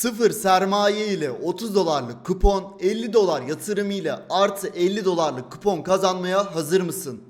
Sıfır sermaye ile 30 dolarlık kupon, 50 dolar yatırım ile artı 50 dolarlık kupon kazanmaya hazır mısın?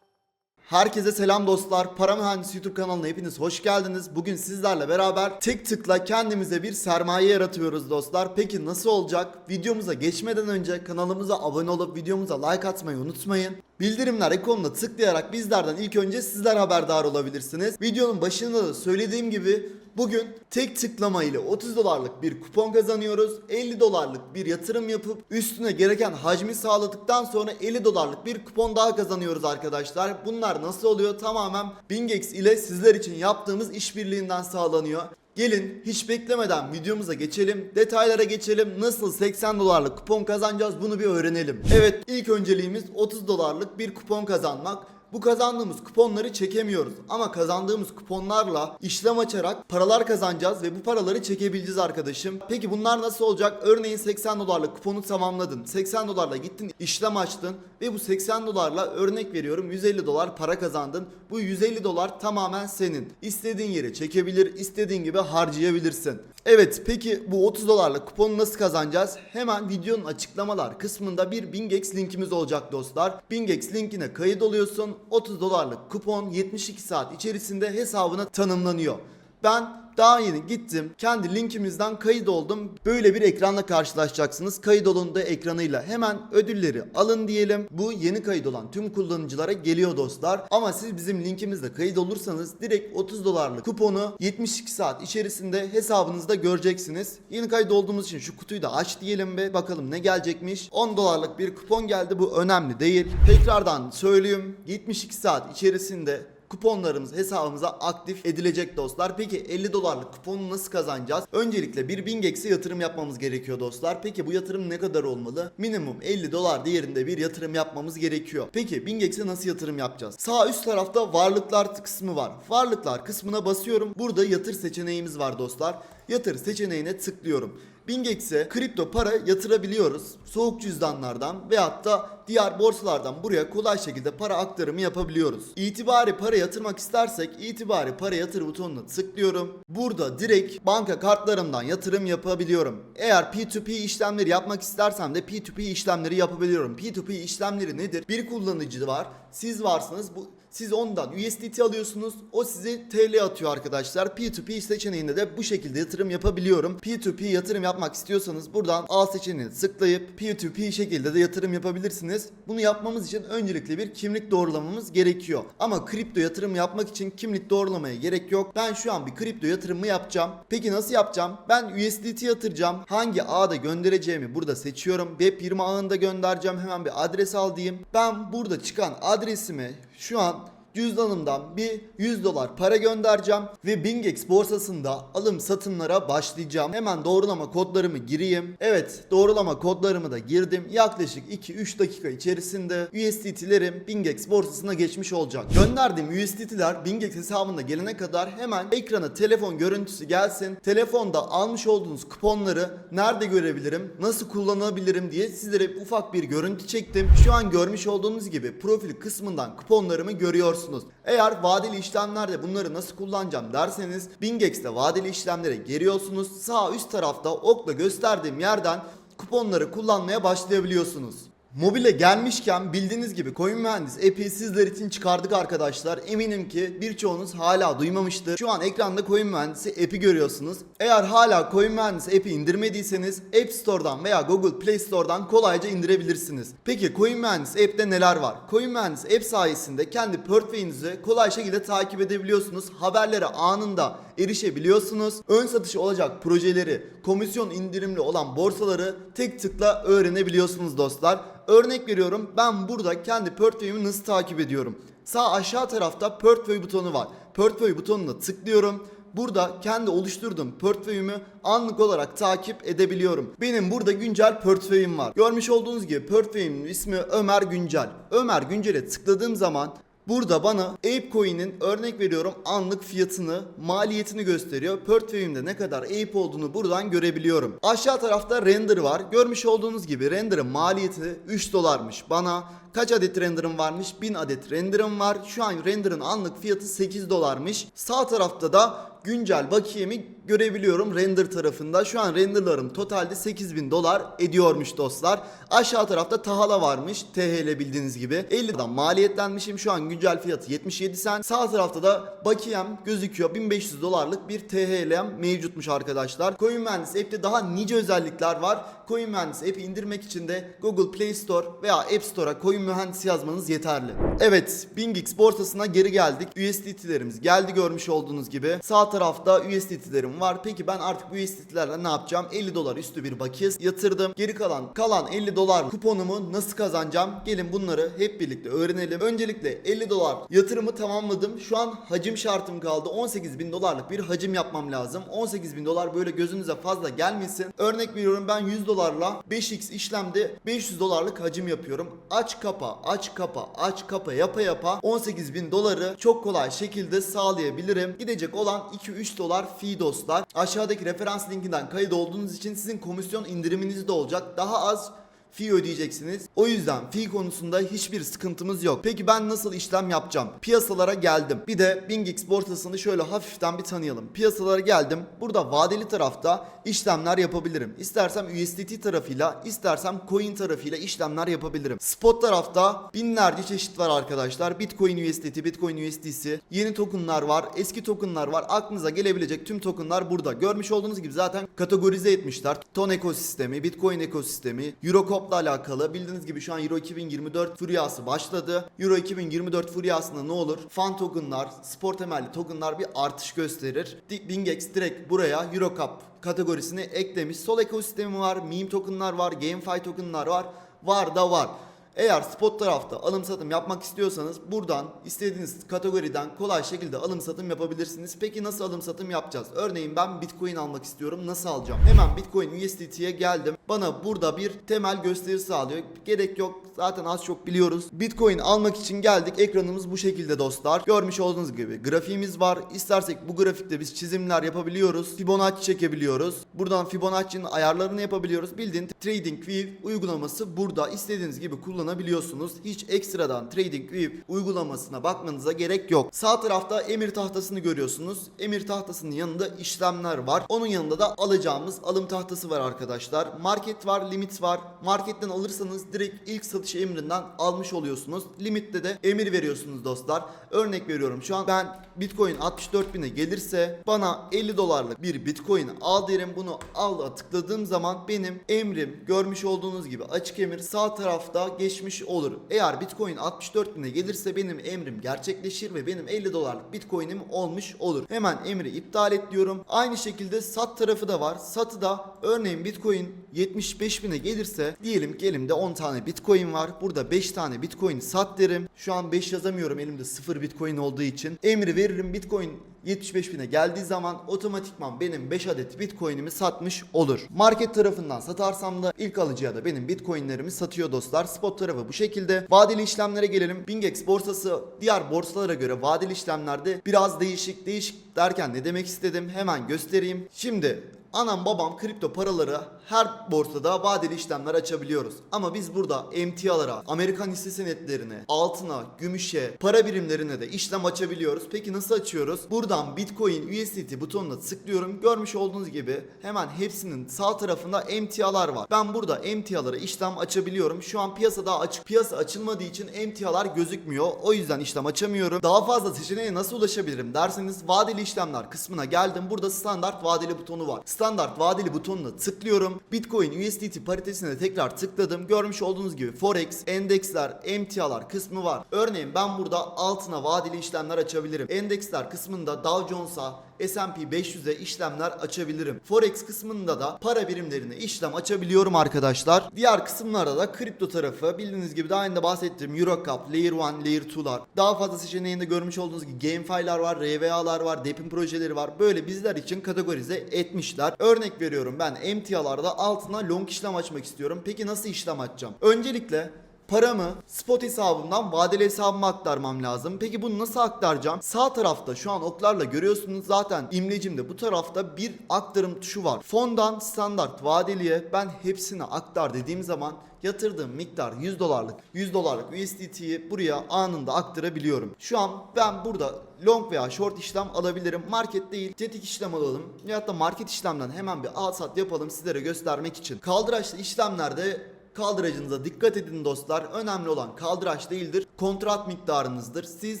Herkese selam dostlar. Para Mühendisi YouTube kanalına hepiniz hoş geldiniz. Bugün sizlerle beraber tek tıkla kendimize bir sermaye yaratıyoruz dostlar. Peki nasıl olacak? Videomuza geçmeden önce kanalımıza abone olup videomuza like atmayı unutmayın. Bildirimler ikonuna tıklayarak bizlerden ilk önce sizler haberdar olabilirsiniz. Videonun başında da söylediğim gibi bugün tek tıklama ile 30 dolarlık bir kupon kazanıyoruz. 50 dolarlık bir yatırım yapıp üstüne gereken hacmi sağladıktan sonra 50 dolarlık bir kupon daha kazanıyoruz arkadaşlar. Bunlar nasıl oluyor? Tamamen Bingex ile sizler için yaptığımız işbirliğinden sağlanıyor. Gelin hiç beklemeden videomuza geçelim. Detaylara geçelim. Nasıl 80 dolarlık kupon kazanacağız bunu bir öğrenelim. Evet ilk önceliğimiz 30 dolarlık bir kupon kazanmak. Bu kazandığımız kuponları çekemiyoruz ama kazandığımız kuponlarla işlem açarak paralar kazanacağız ve bu paraları çekebileceğiz arkadaşım. Peki bunlar nasıl olacak? Örneğin 80 dolarlık kuponu tamamladın. 80 dolarla gittin işlem açtın ve bu 80 dolarla örnek veriyorum 150 dolar para kazandın. Bu 150 dolar tamamen senin. İstediğin yere çekebilir, istediğin gibi harcayabilirsin. Evet peki bu 30 dolarlık kuponu nasıl kazanacağız? Hemen videonun açıklamalar kısmında bir Bingex linkimiz olacak dostlar. Bingex linkine kayıt oluyorsun. 30 dolarlık kupon 72 saat içerisinde hesabına tanımlanıyor. Ben daha yeni gittim. Kendi linkimizden kayıt oldum. Böyle bir ekranla karşılaşacaksınız. Kayıt olunduğu ekranıyla hemen ödülleri alın diyelim. Bu yeni kayıt olan tüm kullanıcılara geliyor dostlar. Ama siz bizim linkimizde kayıt olursanız direkt 30 dolarlık kuponu 72 saat içerisinde hesabınızda göreceksiniz. Yeni kayıt olduğumuz için şu kutuyu da aç diyelim ve bakalım ne gelecekmiş. 10 dolarlık bir kupon geldi. Bu önemli değil. Tekrardan söyleyeyim. 72 saat içerisinde kuponlarımız hesabımıza aktif edilecek dostlar. Peki 50 dolarlık kuponu nasıl kazanacağız? Öncelikle bir Bingex'e yatırım yapmamız gerekiyor dostlar. Peki bu yatırım ne kadar olmalı? Minimum 50 dolar değerinde bir yatırım yapmamız gerekiyor. Peki Bingex'e nasıl yatırım yapacağız? Sağ üst tarafta varlıklar kısmı var. Varlıklar kısmına basıyorum. Burada yatır seçeneğimiz var dostlar. Yatır seçeneğine tıklıyorum. Bingex'e kripto para yatırabiliyoruz. Soğuk cüzdanlardan veyahut da diğer borsalardan buraya kolay şekilde para aktarımı yapabiliyoruz. İtibari para yatırmak istersek itibari para yatır butonuna tıklıyorum. Burada direkt banka kartlarımdan yatırım yapabiliyorum. Eğer P2P işlemleri yapmak istersem de P2P işlemleri yapabiliyorum. P2P işlemleri nedir? Bir kullanıcı var. Siz varsınız. Bu siz ondan USDT alıyorsunuz. O size TL atıyor arkadaşlar. P2P seçeneğinde de bu şekilde yatırım yapabiliyorum. P2P yatırım yapmak istiyorsanız buradan A seçeneğine tıklayıp P2P şekilde de yatırım yapabilirsiniz. Bunu yapmamız için öncelikle bir kimlik doğrulamamız gerekiyor. Ama kripto yatırım yapmak için kimlik doğrulamaya gerek yok. Ben şu an bir kripto yatırımı yapacağım. Peki nasıl yapacağım? Ben USDT yatıracağım. Hangi ağda göndereceğimi burada seçiyorum. Web20 ağında göndereceğim. Hemen bir adres al diyeyim. Ben burada çıkan adresimi şu an cüzdanımdan bir 100 dolar para göndereceğim ve Bingex borsasında alım satımlara başlayacağım. Hemen doğrulama kodlarımı gireyim. Evet doğrulama kodlarımı da girdim. Yaklaşık 2-3 dakika içerisinde USDT'lerim Bingex borsasına geçmiş olacak. Gönderdiğim USDT'ler Bingex hesabında gelene kadar hemen ekrana telefon görüntüsü gelsin. Telefonda almış olduğunuz kuponları nerede görebilirim, nasıl kullanabilirim diye sizlere ufak bir görüntü çektim. Şu an görmüş olduğunuz gibi profil kısmından kuponlarımı görüyorsunuz. Eğer vadeli işlemlerde bunları nasıl kullanacağım derseniz Bingex'te vadeli işlemlere giriyorsunuz. Sağ üst tarafta okla gösterdiğim yerden kuponları kullanmaya başlayabiliyorsunuz. Mobile gelmişken bildiğiniz gibi Coin Mühendis app'i sizler için çıkardık arkadaşlar. Eminim ki birçoğunuz hala duymamıştır. Şu an ekranda Coin Mühendis'i app'i görüyorsunuz. Eğer hala Coin Mühendis app'i indirmediyseniz App Store'dan veya Google Play Store'dan kolayca indirebilirsiniz. Peki Coin Mühendis app'te neler var? Coin Mühendis app sayesinde kendi portföyünüzü kolay şekilde takip edebiliyorsunuz. Haberlere anında erişebiliyorsunuz. Ön satış olacak projeleri, komisyon indirimli olan borsaları tek tıkla öğrenebiliyorsunuz dostlar. Örnek veriyorum ben burada kendi portföyümü nasıl takip ediyorum. Sağ aşağı tarafta portföy butonu var. Portföy butonuna tıklıyorum. Burada kendi oluşturduğum portföyümü anlık olarak takip edebiliyorum. Benim burada güncel portföyüm var. Görmüş olduğunuz gibi portföyümün ismi Ömer Güncel. Ömer Güncel'e tıkladığım zaman Burada bana ApeCoin'in örnek veriyorum anlık fiyatını, maliyetini gösteriyor. Portföyümde ne kadar Ape olduğunu buradan görebiliyorum. Aşağı tarafta render var. Görmüş olduğunuz gibi render'ın maliyeti 3 dolarmış bana. Kaç adet render'ım varmış? 1000 adet render'ım var. Şu an render'ın anlık fiyatı 8 dolarmış. Sağ tarafta da güncel bakiyemi görebiliyorum render tarafında. Şu an renderlarım totalde 8000 dolar ediyormuş dostlar. Aşağı tarafta Tahala varmış. THL bildiğiniz gibi. 50'den maliyetlenmişim. Şu an güncel fiyatı 77 sen. Sağ tarafta da bakiyem gözüküyor. 1500 dolarlık bir THL'm mevcutmuş arkadaşlar. Coin Mühendisi app'te daha nice özellikler var. Coin Mühendisi app'i indirmek için de Google Play Store veya App Store'a Coin Mühendisi yazmanız yeterli. Evet, BingX borsasına geri geldik. USDT'lerimiz geldi görmüş olduğunuz gibi. Sağ tarafta USDT'lerim var. Peki ben artık bu USDT'lerle ne yapacağım? 50 dolar üstü bir bakiye yatırdım. Geri kalan kalan 50 dolar kuponumu nasıl kazanacağım? Gelin bunları hep birlikte öğrenelim. Öncelikle 50 dolar yatırımı tamamladım. Şu an hacim şartım kaldı. 18 bin dolarlık bir hacim yapmam lazım. 18 bin dolar böyle gözünüze fazla gelmesin. Örnek veriyorum ben 100 dolarla 5x işlemde 500 dolarlık hacim yapıyorum. Aç kapa, aç kapa, aç kapa yapa yapa 18 bin doları çok kolay şekilde sağlayabilirim. Gidecek olan 2-3 dolar fee dostlar. Aşağıdaki referans linkinden kayıt olduğunuz için sizin komisyon indiriminiz de olacak. Daha az fee ödeyeceksiniz. O yüzden fee konusunda hiçbir sıkıntımız yok. Peki ben nasıl işlem yapacağım? Piyasalara geldim. Bir de BingX borsasını şöyle hafiften bir tanıyalım. Piyasalara geldim. Burada vadeli tarafta işlemler yapabilirim. İstersem USDT tarafıyla, istersem coin tarafıyla işlemler yapabilirim. Spot tarafta binlerce çeşit var arkadaşlar. Bitcoin USDT, Bitcoin USDC, yeni tokenlar var, eski tokenlar var. Aklınıza gelebilecek tüm tokenlar burada. Görmüş olduğunuz gibi zaten kategorize etmişler. Ton ekosistemi, Bitcoin ekosistemi, Eurocop'la alakalı. Bildiğiniz gibi şu an Euro 2024 furyası başladı. Euro 2024 furyasında ne olur? Fan tokenlar, spor temelli tokenlar bir artış gösterir. BingX direkt buraya Eurocop kategorisini eklemiş. Sol ekosistemi var, meme tokenlar var, GameFi tokenlar var. Var da var. Eğer spot tarafta alım satım yapmak istiyorsanız buradan istediğiniz kategoriden kolay şekilde alım satım yapabilirsiniz. Peki nasıl alım satım yapacağız? Örneğin ben Bitcoin almak istiyorum. Nasıl alacağım? Hemen Bitcoin USDT'ye geldim. Bana burada bir temel gösteri sağlıyor. Gerek yok. Zaten az çok biliyoruz. Bitcoin almak için geldik. Ekranımız bu şekilde dostlar. Görmüş olduğunuz gibi grafiğimiz var. İstersek bu grafikte biz çizimler yapabiliyoruz. Fibonacci çekebiliyoruz. Buradan Fibonacci'nin ayarlarını yapabiliyoruz. Bildiğin TradingView uygulaması burada. İstediğiniz gibi kullanabiliyorsunuz. Hiç ekstradan TradingView uygulamasına bakmanıza gerek yok. Sağ tarafta emir tahtasını görüyorsunuz. Emir tahtasının yanında işlemler var. Onun yanında da alacağımız alım tahtası var arkadaşlar. Market var, limit var. Marketten alırsanız direkt ilk satış emrinden almış oluyorsunuz. Limitte de emir veriyorsunuz dostlar. Örnek veriyorum şu an ben Bitcoin 64 bine gelirse bana 50 dolarlık bir Bitcoin al derim. Bunu al tıkladığım zaman benim emrim görmüş olduğunuz gibi açık emir sağ tarafta geçmiş olur. Eğer Bitcoin 64 bine gelirse benim emrim gerçekleşir ve benim 50 dolarlık Bitcoin'im olmuş olur. Hemen emri iptal et diyorum. Aynı şekilde sat tarafı da var. Satı da örneğin Bitcoin 75 bine gelirse diyelim ki elimde 10 tane Bitcoin var. Burada 5 tane Bitcoin sat derim. Şu an 5 yazamıyorum elimde 0 Bitcoin olduğu için. Emri veririm Bitcoin 75 bine geldiği zaman otomatikman benim 5 adet Bitcoin'imi satmış olur. Market tarafından satarsam da ilk alıcıya da benim Bitcoin'lerimi satıyor dostlar. Spot tarafı bu şekilde. Vadeli işlemlere gelelim. BingX borsası diğer borsalara göre vadeli işlemlerde biraz değişik. Değişik derken ne demek istedim hemen göstereyim. Şimdi Anam babam kripto paraları her borsada vadeli işlemler açabiliyoruz. Ama biz burada emtialara, Amerikan hisse senetlerine, altına, gümüşe, para birimlerine de işlem açabiliyoruz. Peki nasıl açıyoruz? Buradan Bitcoin USDT butonuna tıklıyorum. Görmüş olduğunuz gibi hemen hepsinin sağ tarafında emtialar var. Ben burada emtialara işlem açabiliyorum. Şu an piyasada açık. Piyasa açılmadığı için emtialar gözükmüyor. O yüzden işlem açamıyorum. Daha fazla seçeneğe nasıl ulaşabilirim derseniz vadeli işlemler kısmına geldim. Burada standart vadeli butonu var. Standart vadeli butonuna tıklıyorum. Bitcoin USDT paritesine tekrar tıkladım. Görmüş olduğunuz gibi Forex, endeksler, emtialar kısmı var. Örneğin ben burada altına vadeli işlemler açabilirim. Endeksler kısmında Dow Jones'a, S&P 500'e işlemler açabilirim. Forex kısmında da para birimlerine işlem açabiliyorum arkadaşlar. Diğer kısımlarda da kripto tarafı bildiğiniz gibi daha önce bahsettiğim Eurocap, Layer 1, Layer 2'lar. Daha fazla seçeneğinde görmüş olduğunuz gibi GameFi'lar var, RVA'lar var, DePIN projeleri var. Böyle bizler için kategorize etmişler. Örnek veriyorum ben emtialarda altına long işlem açmak istiyorum. Peki nasıl işlem açacağım? Öncelikle paramı spot hesabımdan vadeli hesabıma aktarmam lazım. Peki bunu nasıl aktaracağım? Sağ tarafta şu an oklarla görüyorsunuz zaten imlecimde bu tarafta bir aktarım tuşu var. Fondan standart vadeliye ben hepsini aktar dediğim zaman yatırdığım miktar 100 dolarlık 100 dolarlık USDT'yi buraya anında aktarabiliyorum. Şu an ben burada long veya short işlem alabilirim. Market değil tetik işlem alalım. Veyahut da market işlemden hemen bir al sat yapalım sizlere göstermek için. Kaldıraçlı işlemlerde Kaldıracınıza dikkat edin dostlar. Önemli olan kaldıraç değildir. Kontrat miktarınızdır. Siz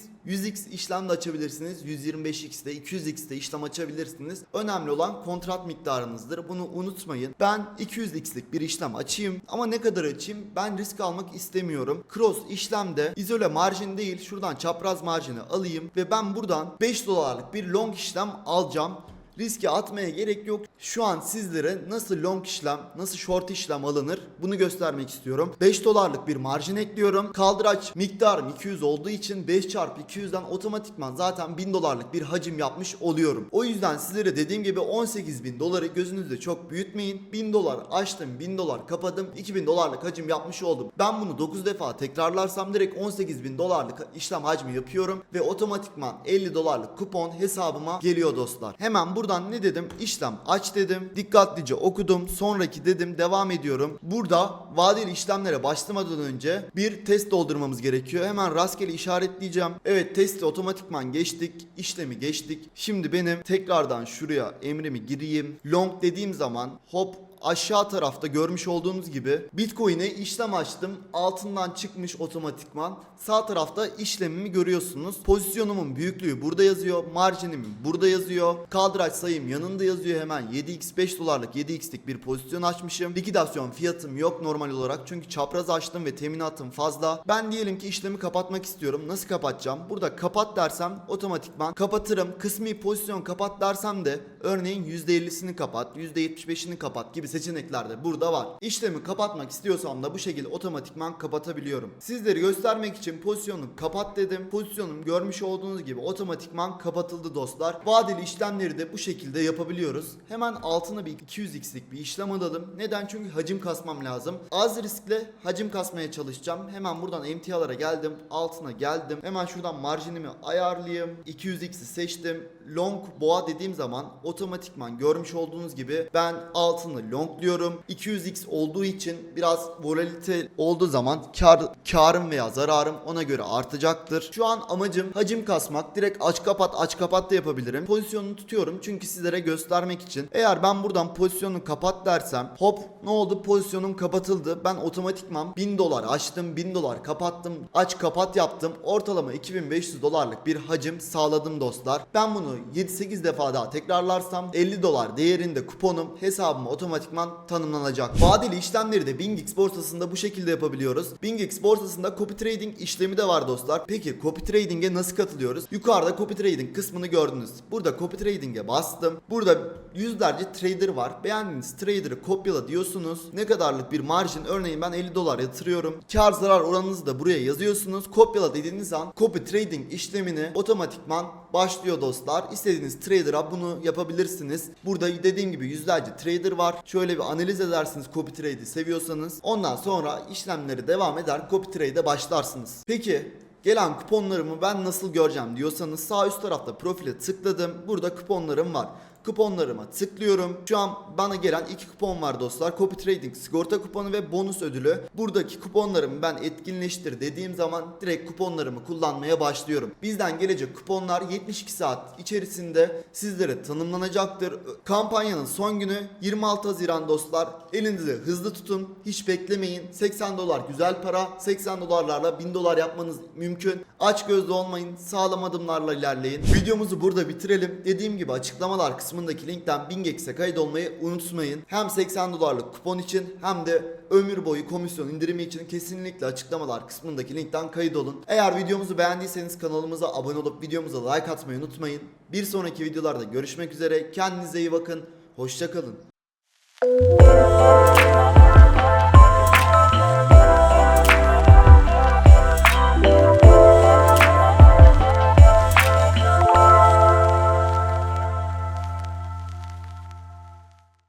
100x işlem de açabilirsiniz. 125x'te, 200x'te işlem açabilirsiniz. Önemli olan kontrat miktarınızdır. Bunu unutmayın. Ben 200x'lik bir işlem açayım ama ne kadar açayım? Ben risk almak istemiyorum. Cross işlemde izole marjin değil, şuradan çapraz marjini alayım ve ben buradan 5 dolarlık bir long işlem alacağım riske atmaya gerek yok. Şu an sizlere nasıl long işlem, nasıl short işlem alınır bunu göstermek istiyorum. 5 dolarlık bir marjin ekliyorum. Kaldıraç miktarım 200 olduğu için 5 çarpı 200'den otomatikman zaten 1000 dolarlık bir hacim yapmış oluyorum. O yüzden sizlere dediğim gibi 18 bin doları gözünüzde çok büyütmeyin. 1000 dolar açtım, 1000 dolar kapadım, 2000 dolarlık hacim yapmış oldum. Ben bunu 9 defa tekrarlarsam direkt 18 bin dolarlık işlem hacmi yapıyorum ve otomatikman 50 dolarlık kupon hesabıma geliyor dostlar. Hemen buradan ne dedim? İşlem aç dedim. Dikkatlice okudum. Sonraki dedim. Devam ediyorum. Burada vadeli işlemlere başlamadan önce bir test doldurmamız gerekiyor. Hemen rastgele işaretleyeceğim. Evet testi otomatikman geçtik. İşlemi geçtik. Şimdi benim tekrardan şuraya emrimi gireyim. Long dediğim zaman hop aşağı tarafta görmüş olduğunuz gibi Bitcoin'e işlem açtım. Altından çıkmış otomatikman. Sağ tarafta işlemimi görüyorsunuz. Pozisyonumun büyüklüğü burada yazıyor. Marjinim burada yazıyor. Kaldıraç sayım yanında yazıyor hemen. 7x 5 dolarlık 7x'lik bir pozisyon açmışım. Likidasyon fiyatım yok normal olarak. Çünkü çapraz açtım ve teminatım fazla. Ben diyelim ki işlemi kapatmak istiyorum. Nasıl kapatacağım? Burada kapat dersem otomatikman kapatırım. Kısmi pozisyon kapat dersem de örneğin %50'sini kapat, %75'ini kapat gibi seçenekler de burada var. İşlemi kapatmak istiyorsam da bu şekilde otomatikman kapatabiliyorum. Sizleri göstermek için pozisyonu kapat dedim. Pozisyonum görmüş olduğunuz gibi otomatikman kapatıldı dostlar. Vadeli işlemleri de bu şekilde yapabiliyoruz. Hemen altına bir 200x'lik bir işlem alalım. Neden? Çünkü hacim kasmam lazım. Az riskle hacim kasmaya çalışacağım. Hemen buradan emtialara geldim. Altına geldim. Hemen şuradan marjinimi ayarlayayım. 200x'i seçtim. Long boğa dediğim zaman otomatikman görmüş olduğunuz gibi ben altını longluyorum. 200x olduğu için biraz volatilite olduğu zaman kar, karım veya zararım ona göre artacaktır. Şu an amacım hacim kasmak. Direkt aç kapat aç kapat da yapabilirim. Pozisyonunu tutuyorum çünkü sizlere göstermek için. Eğer ben buradan pozisyonu kapat dersem hop ne oldu pozisyonum kapatıldı. Ben otomatikman 1000 dolar açtım 1000 dolar kapattım aç kapat yaptım. Ortalama 2500 dolarlık bir hacim sağladım dostlar. Ben bunu 7-8 defa daha tekrarlarsam 50 dolar değerinde kuponum hesabıma otomatikman tanımlanacak. Vadeli işlemleri de BingX borsasında bu şekilde yapabiliyoruz. BingX borsasında copy trading işlemi de var dostlar. Peki copy trading'e nasıl katılıyoruz? Yukarıda copy trading kısmını gördünüz. Burada copy trading'e bastım. Burada yüzlerce trader var. Beğendiğiniz trader'ı kopyala diyorsunuz. Ne kadarlık bir marjin örneğin ben 50 dolar yatırıyorum. Kar zarar oranınızı da buraya yazıyorsunuz. Kopyala dediğiniz an copy trading işlemini otomatikman başlıyor dostlar. İstediğiniz trader'a bunu yapabilirsiniz. Burada dediğim gibi yüzlerce trader var. Şöyle bir analiz edersiniz copy trade'i seviyorsanız. Ondan sonra işlemleri devam eder copy trade'e başlarsınız. Peki Gelen kuponlarımı ben nasıl göreceğim diyorsanız sağ üst tarafta profile tıkladım. Burada kuponlarım var. Kuponlarıma tıklıyorum. Şu an bana gelen iki kupon var dostlar. Copy Trading sigorta kuponu ve bonus ödülü. Buradaki kuponlarımı ben etkinleştir dediğim zaman direkt kuponlarımı kullanmaya başlıyorum. Bizden gelecek kuponlar 72 saat içerisinde sizlere tanımlanacaktır. Kampanyanın son günü 26 Haziran dostlar. Elinizi hızlı tutun. Hiç beklemeyin. 80 dolar güzel para. 80 dolarlarla 1000 dolar yapmanız mümkün. Aç gözlü olmayın. Sağlam adımlarla ilerleyin. Videomuzu burada bitirelim. Dediğim gibi açıklamalar kısmındaki linkten Bingex'e kaydolmayı unutmayın. Hem 80 dolarlık kupon için hem de ömür boyu komisyon indirimi için kesinlikle açıklamalar kısmındaki linkten kaydolun. Eğer videomuzu beğendiyseniz kanalımıza abone olup videomuza like atmayı unutmayın. Bir sonraki videolarda görüşmek üzere. Kendinize iyi bakın. Hoşçakalın.